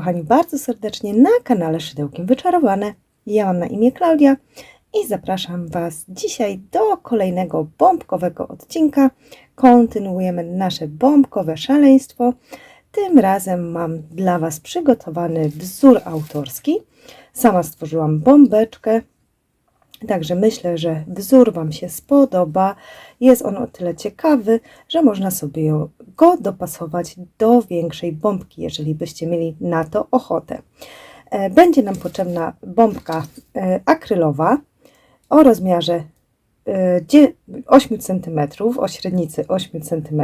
Kochani, bardzo serdecznie na kanale Szydełkiem Wyczarowane. Ja mam na imię Klaudia i zapraszam Was dzisiaj do kolejnego bombkowego odcinka. Kontynuujemy nasze bombkowe szaleństwo. Tym razem mam dla Was przygotowany wzór autorski. Sama stworzyłam bombeczkę, Także myślę, że wzór Wam się spodoba. Jest on o tyle ciekawy, że można sobie go dopasować do większej bombki, jeżeli byście mieli na to ochotę. E, będzie nam potrzebna bombka e, akrylowa o rozmiarze 8 cm, o średnicy 8 cm.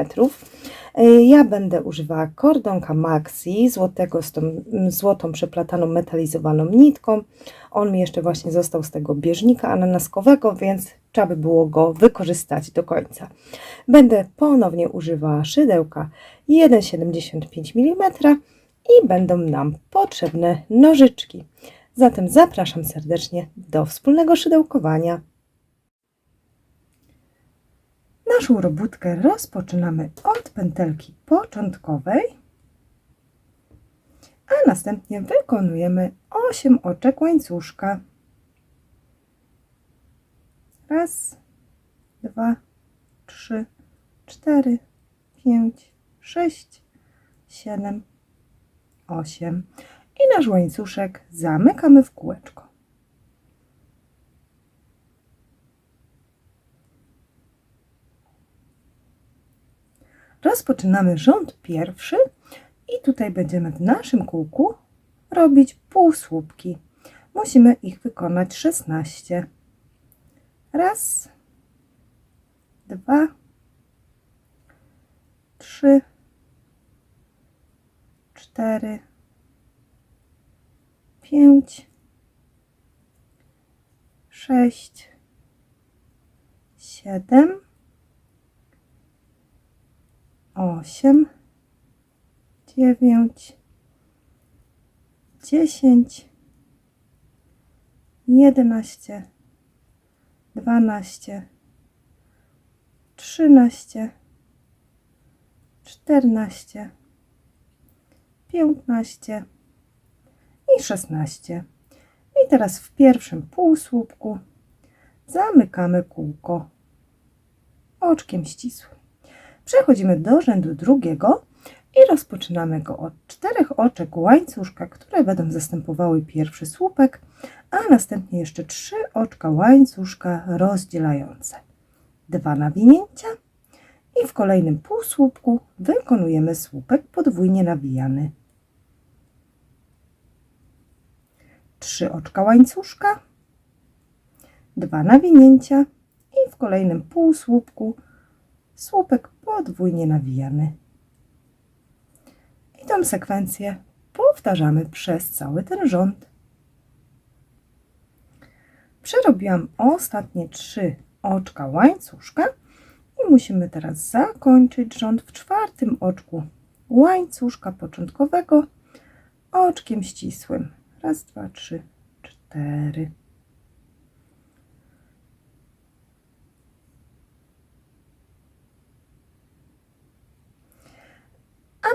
Ja będę używała kordonka Maxi złotego z tą złotą przeplataną metalizowaną nitką. On mi jeszcze właśnie został z tego bieżnika ananaskowego, więc trzeba by było go wykorzystać do końca. Będę ponownie używała szydełka 1,75 mm i będą nam potrzebne nożyczki. Zatem zapraszam serdecznie do wspólnego szydełkowania. Naszą robótkę rozpoczynamy od pętelki początkowej, a następnie wykonujemy 8 oczek łańcuszka. Raz, dwa, trzy, cztery, pięć, sześć, siedem, osiem. I nasz łańcuszek zamykamy w kółeczko. Rozpoczynamy rząd pierwszy i tutaj będziemy w naszym kółku robić półsłupki. Musimy ich wykonać 16. Raz, dwa, trzy, cztery, pięć, sześć, siedem, osiem, dziewięć, dziesięć, jedenaście, dwanaście, trzynaście, czternaście, piętnaście i szesnaście. I teraz w pierwszym półsłupku zamykamy kółko oczkiem ścisłym. Przechodzimy do rzędu drugiego i rozpoczynamy go od czterech oczek łańcuszka, które będą zastępowały pierwszy słupek, a następnie jeszcze trzy oczka łańcuszka rozdzielające. Dwa nawinięcia i w kolejnym półsłupku wykonujemy słupek podwójnie nawijany. Trzy oczka łańcuszka, dwa nawinięcia i w kolejnym półsłupku słupek podwójnie nawijany. I tą sekwencję powtarzamy przez cały ten rząd. Przerobiłam ostatnie trzy oczka łańcuszka i musimy teraz zakończyć rząd w czwartym oczku łańcuszka początkowego oczkiem ścisłym. Raz, dwa, trzy, cztery.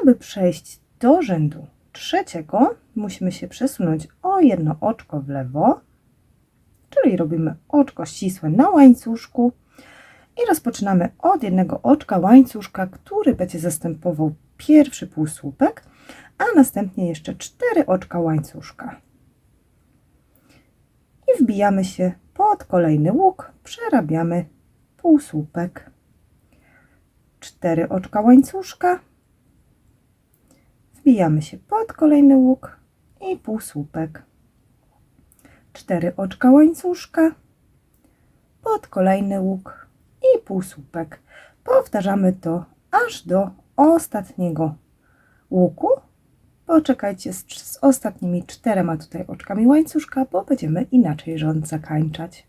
Aby przejść do rzędu trzeciego, musimy się przesunąć o jedno oczko w lewo, czyli robimy oczko ścisłe na łańcuszku i rozpoczynamy od jednego oczka łańcuszka, który będzie zastępował pierwszy półsłupek, a następnie jeszcze cztery oczka łańcuszka. I wbijamy się pod kolejny łuk, przerabiamy półsłupek. Cztery oczka łańcuszka, wbijamy się pod kolejny łuk i półsłupek. Cztery oczka łańcuszka, pod kolejny łuk i półsłupek. Powtarzamy to aż do ostatniego łuku. Poczekajcie z, z ostatnimi czterema tutaj oczkami łańcuszka, bo będziemy inaczej rząd zakańczać.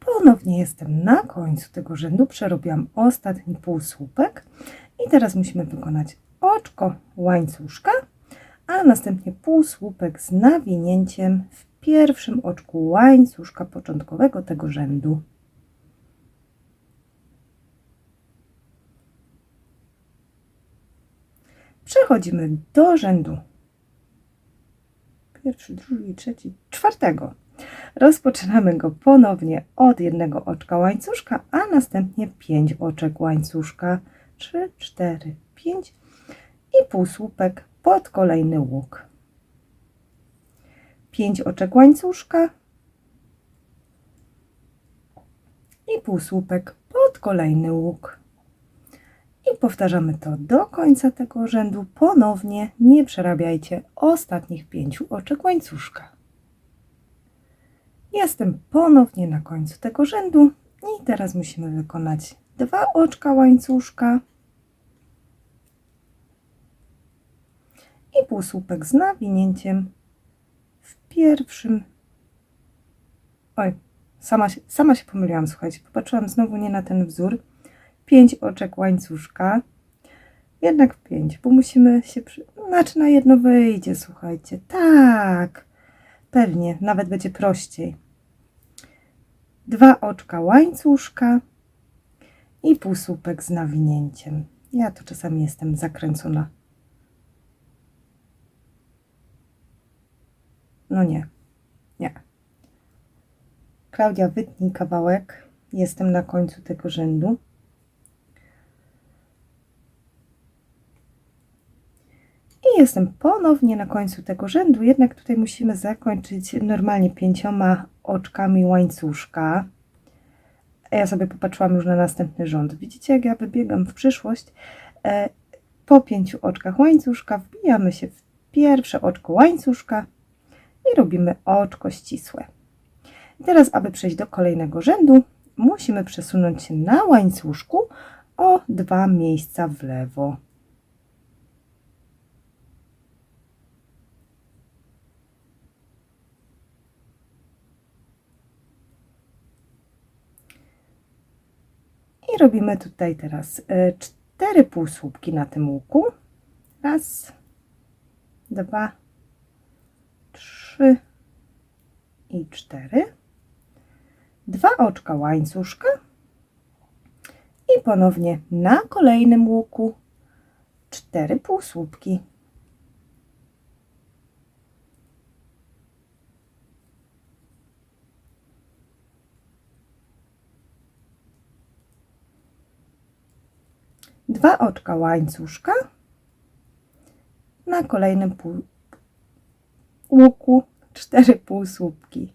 Ponownie jestem na końcu tego rzędu, przerobiłam ostatni półsłupek i teraz musimy wykonać oczko łańcuszka, a następnie półsłupek z nawinięciem w pierwszym oczku łańcuszka początkowego tego rzędu. Przechodzimy do rzędu pierwszy, drugi, trzeci, czwartego. Rozpoczynamy go ponownie od jednego oczka łańcuszka, a następnie pięć oczek łańcuszka. Trzy, cztery, pięć i półsłupek pod kolejny łuk. Pięć oczek łańcuszka i półsłupek pod kolejny łuk. I powtarzamy to do końca tego rzędu. Ponownie nie przerabiajcie ostatnich pięciu oczek łańcuszka. Jestem ponownie na końcu tego rzędu i teraz musimy wykonać dwa oczka łańcuszka i półsłupek z nawinięciem w pierwszym. Oj, sama się, sama się pomyliłam, słuchajcie, popatrzyłam znowu nie na ten wzór 5 oczek łańcuszka. Jednak 5, bo musimy się. Przy... Znaczy na jedno wyjdzie, słuchajcie. Tak, pewnie, nawet będzie prościej. Dwa oczka łańcuszka i półsłupek z nawinięciem. Ja to czasami jestem zakręcona. No nie, nie. Klaudia, wytnij kawałek. Jestem na końcu tego rzędu. I jestem ponownie na końcu tego rzędu, jednak tutaj musimy zakończyć normalnie pięcioma oczkami łańcuszka. Ja sobie popatrzyłam już na następny rząd. Widzicie, jak ja wybiegam w przyszłość. E, po pięciu oczkach łańcuszka wbijamy się w pierwsze oczko łańcuszka i robimy oczko ścisłe. I teraz, aby przejść do kolejnego rzędu, musimy przesunąć się na łańcuszku o dwa miejsca w lewo. I robimy tutaj teraz e, cztery półsłupki na tym łuku. Raz, dwa, trzy i cztery. Dwa oczka łańcuszka i ponownie na kolejnym łuku cztery półsłupki. dwa oczka łańcuszka na kolejnym pół, łuku cztery półsłupki.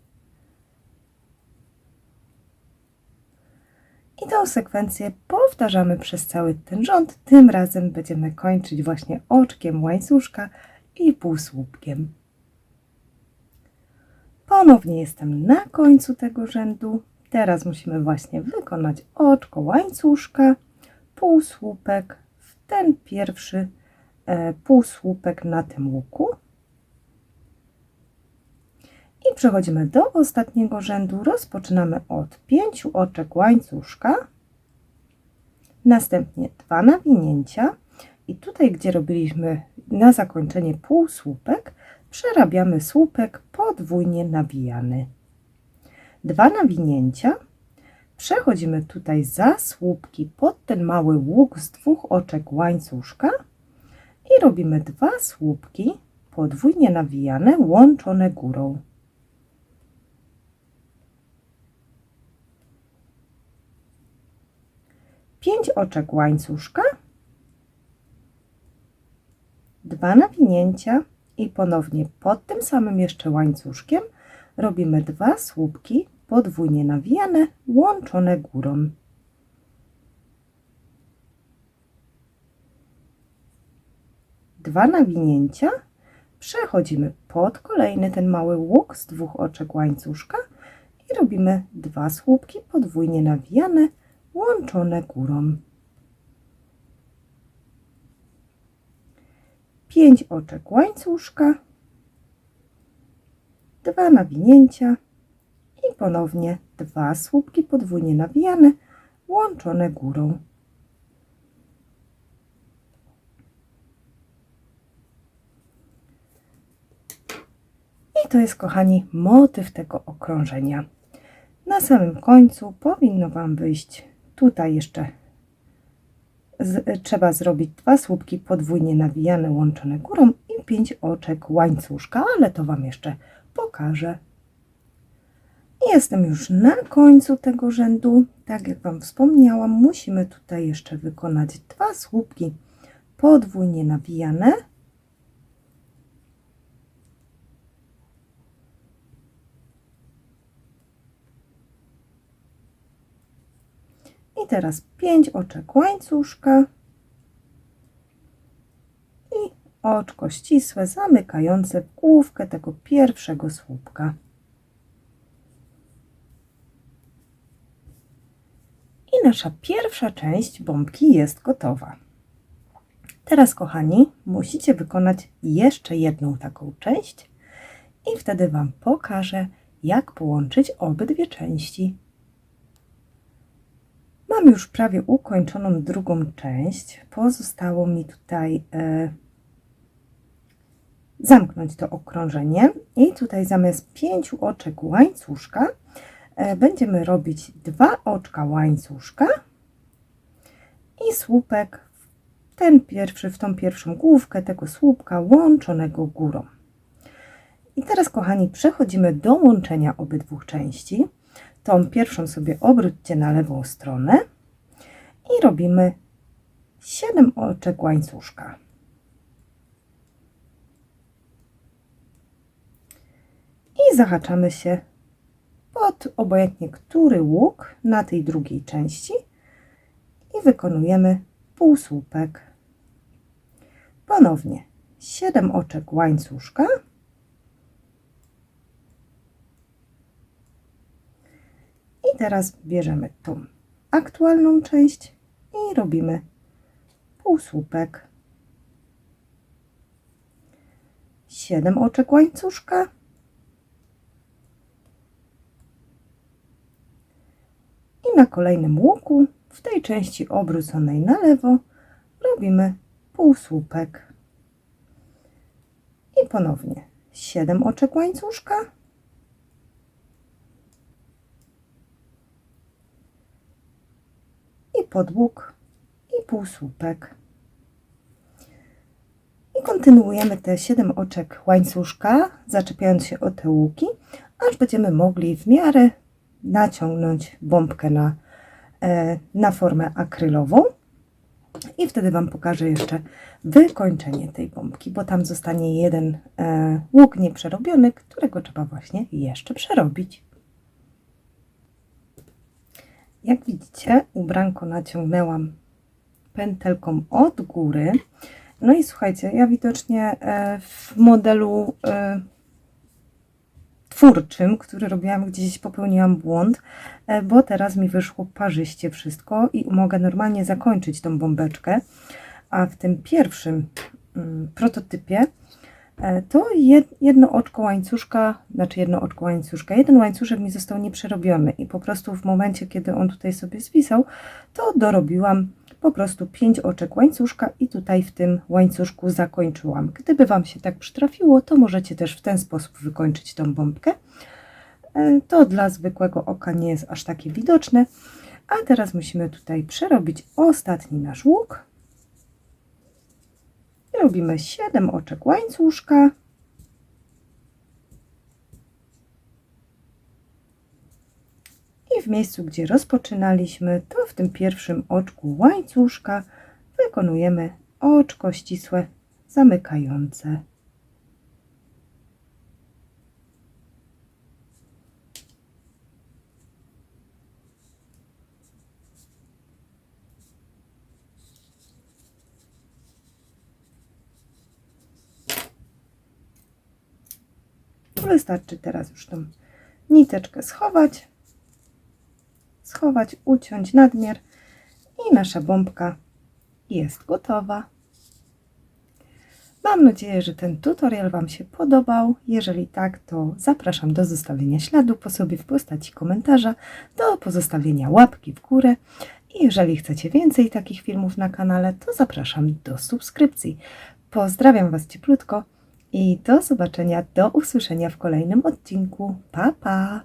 I tą sekwencję powtarzamy przez cały ten rząd. Tym razem będziemy kończyć właśnie oczkiem łańcuszka i półsłupkiem. Ponownie jestem na końcu tego rzędu. Teraz musimy właśnie wykonać oczko łańcuszka półsłupek w ten pierwszy e, półsłupek na tym łuku. Przechodzimy do ostatniego rzędu. Rozpoczynamy od pięciu oczek łańcuszka, następnie dwa nawinięcia i tutaj, gdzie robiliśmy na zakończenie półsłupek, przerabiamy słupek podwójnie nawijany. Dwa nawinięcia Przechodzimy tutaj za słupki pod ten mały łuk z dwóch oczek łańcuszka i robimy dwa słupki podwójnie nawijane, łączone górą. Pięć oczek łańcuszka, dwa nawinięcia i ponownie pod tym samym jeszcze łańcuszkiem robimy dwa słupki podwójnie nawijane, łączone górą. Dwa nawinięcia, przechodzimy pod kolejny ten mały łuk z dwóch oczek łańcuszka i robimy dwa słupki podwójnie nawijane, łączone górą. Pięć oczek łańcuszka, dwa nawinięcia, i ponownie dwa słupki podwójnie nawijane, łączone górą. I to jest, kochani, motyw tego okrążenia. Na samym końcu powinno Wam wyjść tutaj jeszcze z, trzeba zrobić dwa słupki podwójnie nawijane, łączone górą i pięć oczek łańcuszka, ale to Wam jeszcze pokażę. Jestem już na końcu tego rzędu. Tak jak Wam wspomniałam, musimy tutaj jeszcze wykonać dwa słupki podwójnie nawijane. I teraz pięć oczek łańcuszka i oczko ścisłe zamykające główkę tego pierwszego słupka. I nasza pierwsza część bombki jest gotowa. Teraz, kochani, musicie wykonać jeszcze jedną taką część i wtedy Wam pokażę, jak połączyć obydwie części. Mam już prawie ukończoną drugą część. Pozostało mi tutaj e, zamknąć to okrążenie i tutaj zamiast pięciu oczek łańcuszka e, będziemy robić dwa oczka łańcuszka i słupek w ten pierwszy, w tą pierwszą główkę tego słupka łączonego górą. I teraz, kochani, przechodzimy do łączenia obydwu części. Tą pierwszą sobie obróćcie na lewą stronę i robimy 7 oczek łańcuszka. I zahaczamy się pod obojętnie który łuk na tej drugiej części i wykonujemy półsłupek. Ponownie 7 oczek łańcuszka I teraz bierzemy tą aktualną część i robimy półsłupek. 7 oczek łańcuszka. I na kolejnym łuku, w tej części obróconej na lewo, robimy półsłupek. I ponownie 7 oczek łańcuszka. I podłóg i półsłupek. I kontynuujemy te 7 oczek łańcuszka, zaczepiając się o te łuki, aż będziemy mogli w miarę naciągnąć bombkę na, e, na formę akrylową. I wtedy Wam pokażę jeszcze wykończenie tej bombki, bo tam zostanie jeden e, łuk nieprzerobiony, którego trzeba właśnie jeszcze przerobić. Jak widzicie, ubranko naciągnęłam pętelką od góry. No i słuchajcie, ja widocznie e, w modelu e, twórczym, który robiłam gdzieś, popełniłam błąd, e, bo teraz mi wyszło parzyście wszystko i mogę normalnie zakończyć tą bombeczkę. A w tym pierwszym mm, prototypie to jedno oczko łańcuszka, znaczy jedno oczko łańcuszka, jeden łańcuszek mi został nieprzerobiony i po prostu w momencie, kiedy on tutaj sobie zwisał, to dorobiłam po prostu pięć oczek łańcuszka i tutaj w tym łańcuszku zakończyłam. Gdyby Wam się tak przytrafiło, to możecie też w ten sposób wykończyć tą bombkę. E, to dla zwykłego oka nie jest aż takie widoczne. A teraz musimy tutaj przerobić ostatni nasz łuk robimy 7 oczek łańcuszka. I w miejscu, gdzie rozpoczynaliśmy, to w tym pierwszym oczku łańcuszka wykonujemy oczko ścisłe zamykające. Wystarczy teraz już tą niteczkę schować, schować, uciąć nadmiar i nasza bombka jest gotowa. Mam nadzieję, że ten tutorial Wam się podobał. Jeżeli tak, to zapraszam do zostawienia śladu po sobie w postaci komentarza, do pozostawienia łapki w górę. I jeżeli chcecie więcej takich filmów na kanale, to zapraszam do subskrypcji. Pozdrawiam Was cieplutko i do zobaczenia, do usłyszenia w kolejnym odcinku. Pa, pa!